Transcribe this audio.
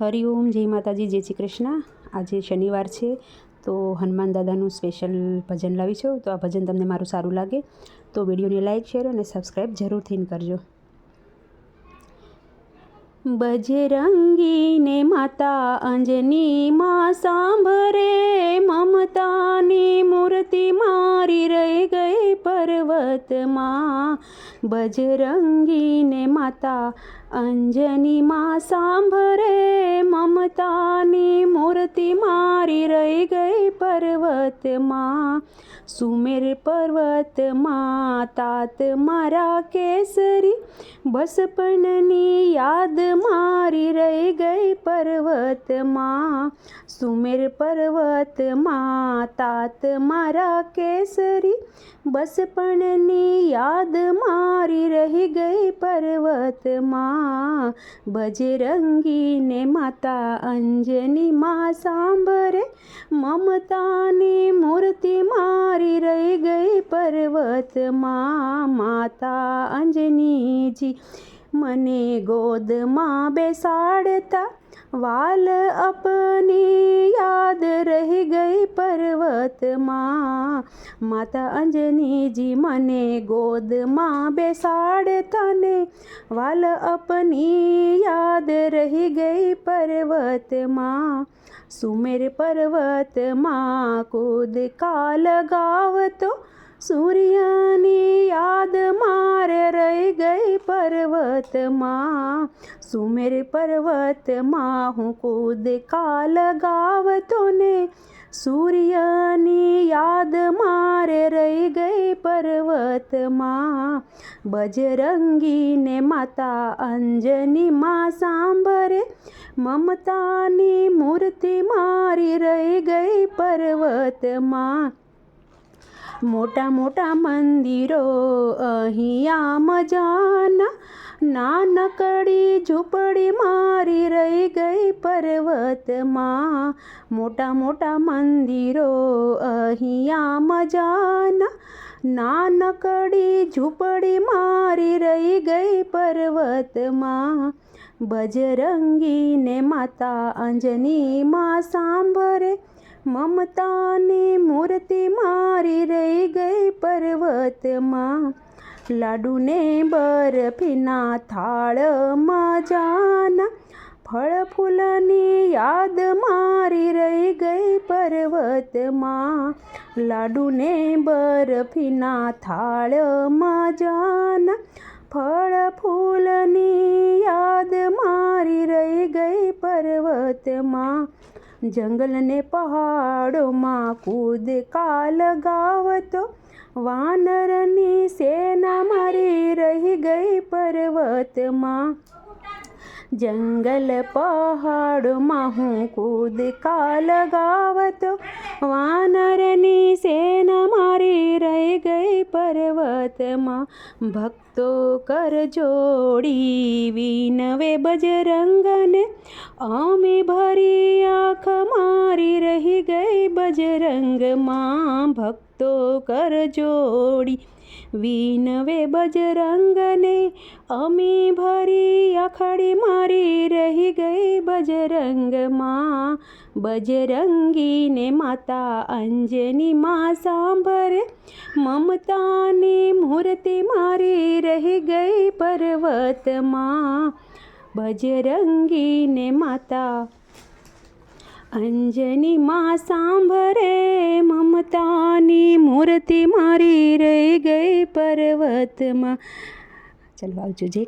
હરિઓમ જય માતાજી, જય શ્રી કૃષ્ણ. આજે શનિવાર છે, તો હનુમાન દાદાનું સ્પેશિયલ ભજન લાવી છું તો આ ભજન તમને મારું સારું લાગે, તો વિડીયોને લાઇક શેર અને સબસ્ક્રાઈબ જરૂરથી કરજો. બજરંગીને માતા અંજની માં સાંભરે મમતાની મૂર્તિ મારી રહી ગઈ પર્વતમાં. બજરંગીને માતા અંજની માં સાંભરે મમતાની મૂર્તિ મારી રહી ગઈ પર્વતમાં. સુમેર પર્વતમાં તાત મારા કેસરી, બસપણની યાદ મારી રહી ગઈ પર્વતમાં. સુમેર પર્વતમાં તાત મારા કેસરી, બસપણની યાદ મારી રહી ગઈ પર્વતમાં. બજરંગીને માતા અંજની માં સાંભરે મમતાની મૂર્તિ મારી રહી ગઈ પર્વતમાં. માતા અંજનીજી, મને ગોદમાં બેસાડતા વાલ અપની યાદ રહી ગઈ પર્વતમાં. માતા અંજનીજી, મને ગોદમાં બેસાડતા ને વાલ અપની યાદ રહી ગઈ પર્વતમાં. સુમેર પર્વતમાં કાલ ગાવતો સૂર્યની યાદ મારે રહી ગઈ પર્વતમાં. સુમેર પર્વતમાં હું કુદ કાલ ગાવતો ને સૂર્યની યાદ મારે રહી ગઈ પર્વતમાં. બજરંગીને માતા અંજની માં સાંભરે મમતાની મૂર્તિ મારી રહી ગઈ પર્વતમાં. મોટા મોટા મંદિરો અહીંયા મજાના નાનકડી ઝૂંપડી મારી રહી ગઈ પર્વતમાં. મોટા મોટા મંદિરો અહીંયા મજાના નાનકડી ઝૂંપડી મારી રહી ગઈ પર્વતમાં. બજરંગીને માતા અંજની માં સાંભરે મમતાની મૂર્તિ મારી રહી ગઈ પર્વતમાં. લાડુને બરફીના થાળમાં જાના ફળ ફૂલની યાદ મારી રહી ગઈ પર્વતમાં. લાડુને બરફીના થાળમાં જાના ફળ પર્વતમાં જંગલને પહાડોમાં કૂદ કાલ ગાવતો. વાનરની સેના મારી રહી ગઈ પર્વતમાં. જંગલ પહાડમાં હું કૂદ કાલ ગાવતો. વાનરની સેના મારી રહી ગઈ પર્વતમાં. ભક્તો કર જોડી વિનવે બજરંગને અમે ભરી આંખ મારી રહી ગઈ બજરંગમાં. ભક્તો કર જોડી વિનવે બજરંગને અમી ભરી આખડી મારી રહી ગઈ બજરંગમાં. બજરંગીને માતા અંજની માં સાંભરે મમતાની મૂર્તિ મારી રહી ગઈ પર્વતમાં. બજરંગીને માતા અંજની માં સાંભરે મમતાની મૂર્તિ મારી રહી ગઈ પર્વતમાં. ચાલો આવજો જય